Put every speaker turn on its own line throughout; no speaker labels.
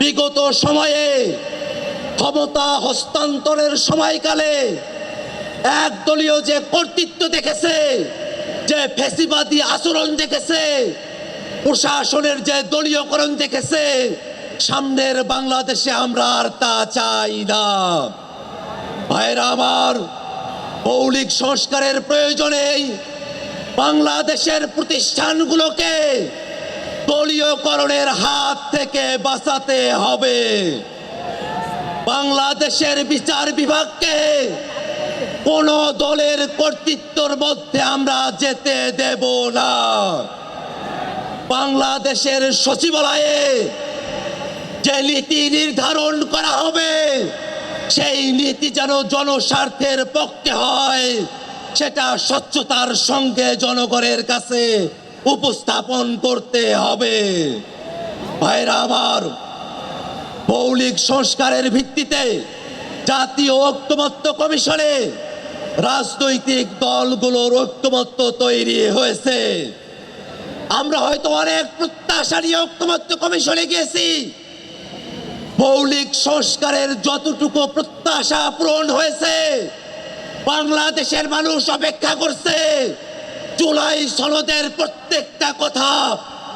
বিগত সময়ে ক্ষমতা হস্তান্তরের সময়কালে একদলীয় যে কর্তৃত্ব দেখেছে, যে ফেসিবাদী আচরণ দেখেছে, প্রশাসনের যে দলীয়করণ দেখেছে, সামনের বাংলাদেশে আমরা আর তা চাই না। ভাইরা আমার, মৌলিক সংস্কারের প্রয়োজনেই বাংলাদেশের প্রতিষ্ঠানগুলোকে দলীয়করণের হাত থেকে বাঁচাতে হবে। বাংলাদেশের বিচার বিভাগকে কোন দলের কর্তৃত্বর মধ্যে আমরা যেতে দেব না। বাংলাদেশের সচিবালয়ে যে নীতি নির্ধারণ করা হবে, সেই নীতি যেন জনস্বার্থের পক্ষে হয়, সেটা স্বচ্ছতার সঙ্গে জনগণের কাছে উপস্থাপন করতে হবে। ভাইরা আমার, মৌলিক সংস্কারের ভিত্তিতে জাতীয় ঐক্যমত্য কমিশনে রাজনৈতিক দলগুলোর ঐক্যমত্য তৈরি হয়েছে। আমরা হয়তো অনেক প্রত্যাশা নিয়ে ঐক্যমত্য কমিশনে গিয়েছি। মৌলিক সংস্কারের যতটুকু প্রত্যাশা পূরণ হয়েছে, বাংলাদেশের মানুষ অপেক্ষা করছে। জুলাই সনদের প্রত্যেকটা কথা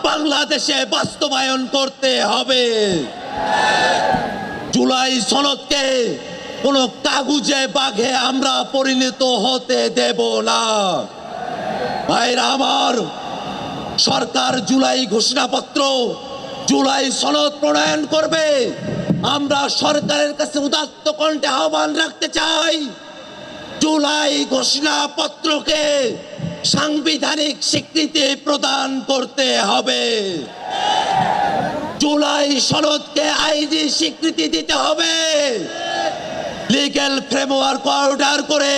বাংলাদেশে বাস্তবায়ন করতে হবে। জুলাই সনদকে কোনো কাগুজে বাঘে আমরা পরিণত হতে দেব না। ভাইরা আমার, সরকার জুলাই ঘোষণাপত্র, জুলাই সনদ প্রণয়ন করবে। আমরা সরকারের কাছে উদাত্ত কণ্ঠে আহ্বান রাখতে চাই, জুলাই ঘোষণাপত্রকে সাংবিধানিক স্বীকৃতি প্রদান করতে হবে। জুলাই সনদকে আইনি স্বীকৃতি দিতে হবে। লিগ্যাল ফ্রেমওয়ার্ক অর্ডার করে,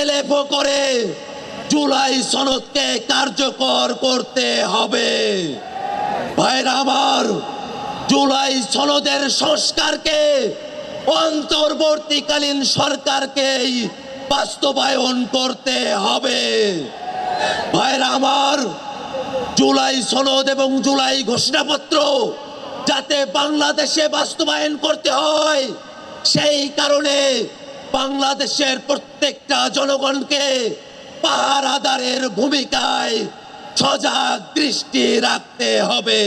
এলএফও করে জুলাই সনদকে কার্যকর করতে হবে। আমার, জুলাই সনদের সংস্কারকে অন্তর্বর্তীকালীন সরকারকেই বাস্তবায়ন করতে হবে। ভাইরা আমার, জুলাই সনদ এবং জুলাই ঘোষণাপত্র যাতে বাংলাদেশে বাস্তবায়ন করতে হয়, সেই কারণে বাংলাদেশের প্রত্যেকটা জনগণকে পাহারাদারের ভূমিকায় সজাগ দৃষ্টি রাখতে হবে।